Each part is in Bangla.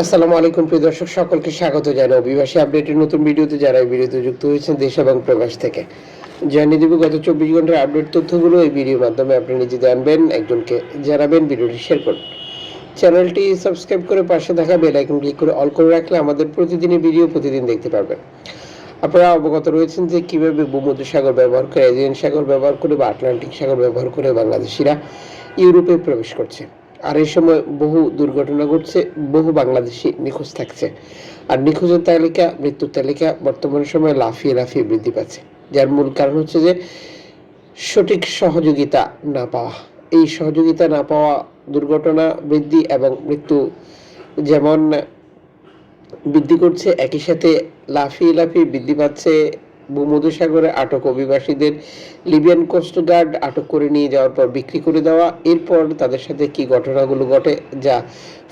আসসালামু আলাইকুম, প্রিয় দর্শক, সকলকে স্বাগত জানাই অভিবাসী আপডেটের নতুন ভিডিওতে যারা এই ভিডিওতে যুক্ত হয়েছেন দেশ এবং প্রবাস থেকে। জানিয়ে দেব, গত চব্বিশ ঘণ্টার আপডেট তথ্যগুলো এই ভিডিওর মাধ্যমে আপনি নিজে জানবেন একজনকে জানাবেন, ভিডিওটি শেয়ার করুন চ্যানেলটি সাবস্ক্রাইব করে পাশে থাকা বেল আইকন ক্লিক করে অল করে রাখলে আমাদের প্রতিদিনের ভিডিও প্রতিদিন দেখতে পারবেন। আপনারা অবগত রয়েছেন যে কীভাবে ভূমধ্যসাগর ব্যবহার করে এজিয়ান সাগর ব্যবহার করে বা আটলান্টিক সাগর ব্যবহার করে বাংলাদেশিরা ইউরোপে প্রবেশ করছে। আর এই সময় বহু দুর্ঘটনা ঘটছে, বহু বাংলাদেশি নিখোঁজ থাকছে। আর নিখোঁজের তালিকা, মৃত্যুর তালিকা বর্তমান সময়ে লাফিয়ে লাফিয়ে বৃদ্ধি পাচ্ছে। যার মূল কারণ হচ্ছে যে সঠিক সহযোগিতা না পাওয়া। এই সহযোগিতা না পাওয়া দুর্ঘটনা বৃদ্ধি এবং মৃত্যু যেমন বৃদ্ধি করছে, একই সাথে লাফিয়ে লাফিয়ে বৃদ্ধি পাচ্ছে ভূমধ্যসাগরে আটক অভিবাসীদের লিবিয়ান কোস্ট গার্ড আটক করে নিয়ে যাওয়ার পর বিক্রি করে দেওয়া। এরপর তাদের সাথে কি ঘটনাগুলো ঘটে যা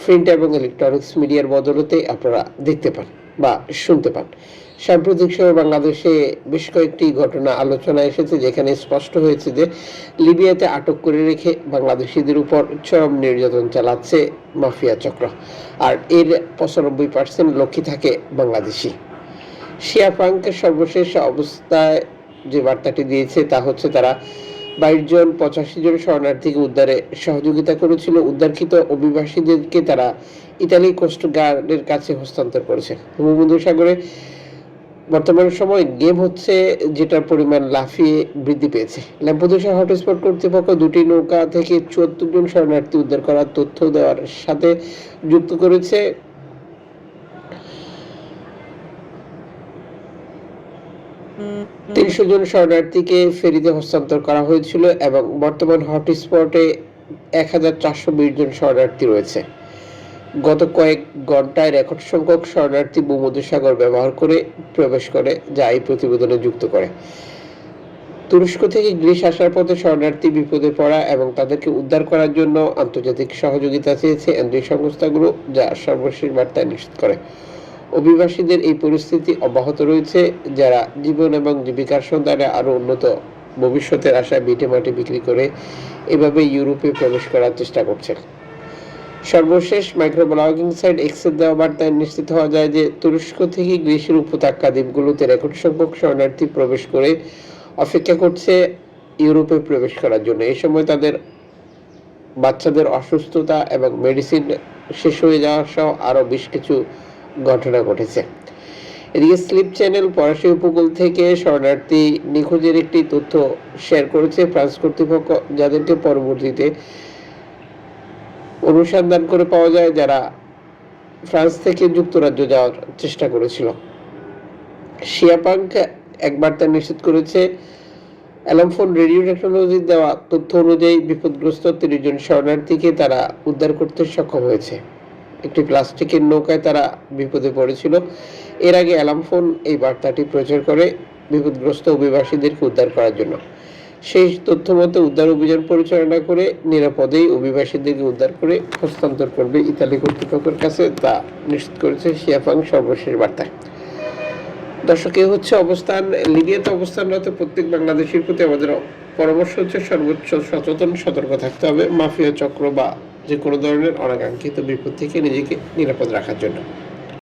প্রিন্ট এবং ইলেকট্রনিক্স মিডিয়ার বদলতে আপনারা দেখতে পান বা শুনতে পান। সাম্প্রতিক সময়ে বাংলাদেশে বেশ কয়েকটি ঘটনা আলোচনা এসেছে যেখানে স্পষ্ট হয়েছে যে লিবিয়াতে আটক করে রেখে বাংলাদেশিদের উপর চরম নির্যাতন চালাচ্ছে মাফিয়া চক্র। আর এর পঁচানব্বই পার্সেন্ট লক্ষ্মী থাকে বাংলাদেশি। শিয়া ফ্রাঙ্কের সর্বশেষ অবস্থায় যে বার্তাটি দিয়েছে তা হচ্ছে তারা বাইশ জন, পঁচাশি জন শরণার্থীকে উদ্ধারে সহযোগিতা করেছিল। উদ্ধারকৃত অভিবাসীদেরকে তারা ইতালি কোস্ট গার্ডের কাছে হস্তান্তর করেছে। ভূমধ্যসাগরে বর্তমান সময় গেম হচ্ছে যেটার পরিমাণ লাফিয়ে বৃদ্ধি পেয়েছে। ল্যাম্পোদোসা হটস্পট কর্তৃপক্ষ দুটি নৌকা থেকে চুয়াত্তর জন শরণার্থী উদ্ধার করার তথ্য দেওয়ার সাথে যুক্ত করেছে। তিনশো জন শরণার্থীকে ফেরিতে হস্তান্তর করা হয়েছিল এবং বর্তমান হটস্পটে এক হাজার চারশো বিশ জন শরণার্থী রয়েছে। গত কয়েক ঘন্টায় রেকর্ড সংখ্যক শরণার্থী ভূমধ্যসাগর ব্যবহার করে প্রবেশ করে, যা এই প্রতিবেদনে যুক্ত করে। তুরস্ক থেকে গ্রিস আসার পথে শরণার্থী বিপদে পড়া এবং তাদেরকে উদ্ধার করার জন্য আন্তর্জাতিক সহযোগিতা চেয়েছে এনজিও সংস্থাগুলো, যা সর্বশেষ বার্তায় নিশ্চিত করে। অভিবাসীদের এই পরিস্থিতি অব্যাহত রয়েছে, যারা জীবন এবং জীবিকার সন্ধানে আরও উন্নত ভবিষ্যতের আশায় বিটে মাটি বিক্রি করে এভাবে ইউরোপে প্রবেশ করার চেষ্টা করছে সর্বশেষ মাইক্রো ব্লগিং সাইট এক্সের দেওয়া বার্তায় নিশ্চিত হওয়া যায় যে, তুরস্ক থেকে গ্রিসের উপত্যকা দ্বীপগুলোতে রেকর্ড সংখ্যক শরণার্থী প্রবেশ করে অপেক্ষা করছে ইউরোপে প্রবেশ করার জন্য। এই সময় তাদের বাচ্চাদের অসুস্থতা এবং মেডিসিন শেষ হয়ে যাওয়া সহ আরও বেশ কিছু ঘটনা ঘটেছে। এদিকে স্লিপ চ্যানেল ফরাসি উপকূল থেকে শরণার্থী নিখোঁজের একটি তথ্য শেয়ার করেছে। ফ্রান্স কর্তৃপক্ষ যাদেরকে পরবর্তীতে অনুসন্ধান করে পাওয়া যায়, যারা ফ্রান্স থেকে যুক্তরাজ্য যাওয়ার চেষ্টা করেছিল। শিয়াপাঙ্ক একবার তা নিশ্চিত করেছে অ্যালামফোন রেডিও টেকনোলজির দেওয়া তথ্য অনুযায়ী বিপদগ্রস্ত তিরিশ জন শরণার্থীকে তারা উদ্ধার করতে সক্ষম হয়েছে। একটি প্লাস্টিকের নৌকায় তারা বিপদে পড়েছিল। এর আগে অ্যালামফোন এই বার্তাটি প্রচার করে বিপদগ্রস্ত অভিবাসীদেরকে উদ্ধার করার জন্য। সেই তথ্য মতো উদ্ধার অভিযান পরিচালনা করে নিরাপদেই অভিবাসীদেরকে উদ্ধার করে হস্তান্তর করবে ইতালি কর্তৃপক্ষের কাছে, তা নিশ্চিত করেছে শিয়াফাং সর্বশেষ বার্তায় দর্শক, এ হচ্ছে অবস্থান। লিবিয়াতে অবস্থানরত প্রত্যেক বাংলাদেশের প্রতি আমাদের পরামর্শ হচ্ছে সর্বোচ্চ সচেতন, সতর্ক থাকতে হবে। মাফিয়া চক্র বা যে কোনো ধরনের অনাকাঙ্ক্ষিত বিপদ থেকে নিজেকে নিরাপদ রাখার জন্য।